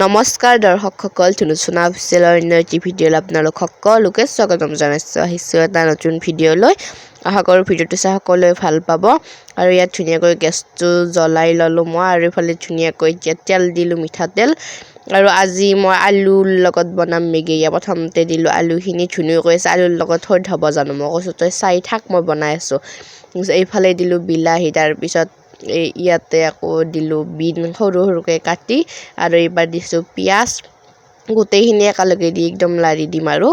নমস্কাৰ দৰ্শকসকল ধুনুচুনা অফিচিয়েলৰ অন্য এটি ভিডিঅ'লৈ আপোনালোক সকলোকে স্বাগতম জনাইছোঁ। আহিছোঁ এটা নতুন ভিডিঅ'লৈ। আশা কৰোঁ ভিডিঅ'টো চাই সকলোৱে ভাল পাব। আৰু ইয়াত ধুনীয়াকৈ গেছটো জ্বলাই ল'লোঁ মই আৰু এইফালে ধুনীয়াকৈ এতিয়া তেল দিলোঁ মিঠাতেল আৰু আজি মই আলুৰ লগত বনাম মেগী। ইয়াত প্ৰথমতে দিলোঁ আলুখিনি ধুনীয়াকৈ আছে আলুৰ লগত থৈ থ'ব জানো। মই কৈছোঁ তই চাই থাক মই বনাই আছোঁ। এইফালে দিলোঁ বিলাহী তাৰপিছত এই ইয়াতে আকৌ দিলোঁ বিন সৰু সৰুকৈ কাটি আৰু এইবাৰ দিছোঁ পিঁয়াজ। গোটেইখিনি একেলগে দি একদম লাৰি দিম আৰু।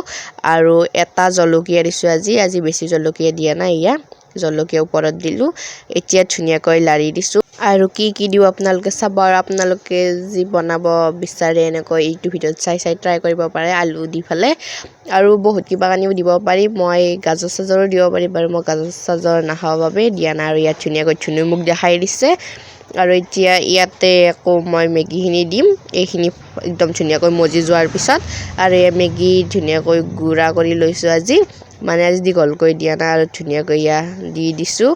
আৰু এটা জলকীয়া দিছোঁ আজি আজি বেছি জলকীয়া দিয়া নাই ইয়াত জলকীয়া ওপৰত দিলোঁ। এতিয়া ধুনীয়াকৈ লাৰি দিছোঁ। আৰু কি কি দিওঁ আপোনালোকে চাব আৰু আপোনালোকে যি বনাব বিচাৰে এনেকৈ এইটো ভিডিঅ'ত চাই চাই ট্ৰাই কৰিব পাৰে আলু দি পেলাই। আৰু বহুত কিবা কানিও দিব পাৰি মই গাজৰ চাজৰো দিব পাৰি বাৰু মই গাজৰ চাজৰ নাখাওঁ বাবে দিয়া নাই আৰু ইয়াত ধুনীয়াকৈ ধুনু মোক দেখাই দিছে। আৰু এতিয়া ইয়াতে আকৌ মই মেগীখিনি দিম এইখিনি একদম ধুনীয়াকৈ মজি যোৱাৰ পিছত। আৰু এই মেগী ধুনীয়াকৈ গুড়া কৰি লৈছোঁ আজি মানে আজি দীঘলকৈ দিয়া নাই আৰু ধুনীয়াকৈ ইয়া দি দিছোঁ।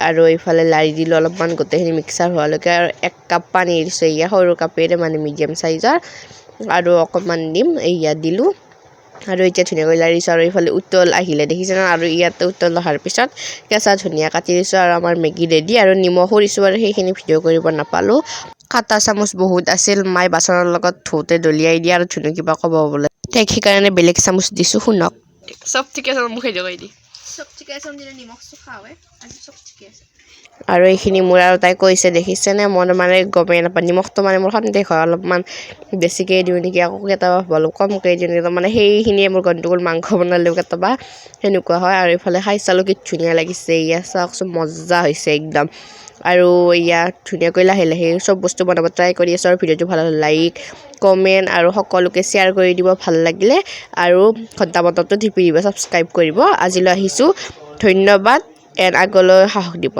আৰু এইফালে লাৰি দিলোঁ অলপমান গোটেইখিনি মিক্সাৰ হোৱালৈকে আৰু এক কাপ পানী দিছোঁ এয়া সৰু কাপেৰে মানে মিডিয়াম চাইজৰ আৰু অকণমান দিম এয়া দিলোঁ। আৰু এতিয়া ধুনীয়াকৈ লাৰিছোঁ আৰু এইফালে উতল আহিলে দেখিছে ন আৰু ইয়াতে উতল অহাৰ পিছত কেঁচা ধনিয়া কাটি দিছোঁ আৰু আমাৰ মেগী ৰেডি আৰু নিমখো দিছোঁ আৰু সেইখিনি ভিডিঅ' কৰিব নাপালোঁ। কাটা চামুচ বহুত আছিল মায়ে বাচনৰ লগত ধুওঁতে দলিয়াই দিয়ে আৰু ধুনু কিবা ক'ব বোলে। তাইক সেইকাৰণে বেলেগ চামুচ দিছোঁ শুনক। চব ঠিকে আছে মোক সেইটো কৈ দি। চব ঠিকে আছে দিলে নিমখটো খাওঁৱে আজি চব ঠিকে আছে আৰু এইখিনি মোৰ আৰু তাই কৈছে দেখিছেনে মই মানে গমেই নাপাওঁ। নিমখটো মানে মোৰ সন্দেহ হয়। অলপমান বেছিকৈ দিওঁ নেকি আকৌ কেতিয়াবা অলপ কমকৈ দিওঁ নেকি? মানে সেইখিনিয়ে মোৰ গণ্ডগোল মাংস বনালেও কেতিয়াবা সেনেকুৱা হয়। আৰু এইফালে খাই চালোঁ কি ধুনীয়া লাগিছে। ইয়া চাওকচোন মজা হৈছে একদম। আৰু ইয়াত ধুনীয়াকৈ লাহে লাহে চব বস্তু বনাব ট্ৰাই কৰি আছোঁ আৰু ভিডিঅ'টো ভাল লাইক কমেণ্ট আৰু সকলোকে শ্বেয়াৰ কৰি দিব ভাল লাগিলে। আৰু ঘণ্টা বটনটো টিপি দিব ছাবস্ক্ৰাইব কৰিব। আজিলৈ আহিছোঁ। ধন্যবাদ। এণ্ড আগলৈ সাহস দিব।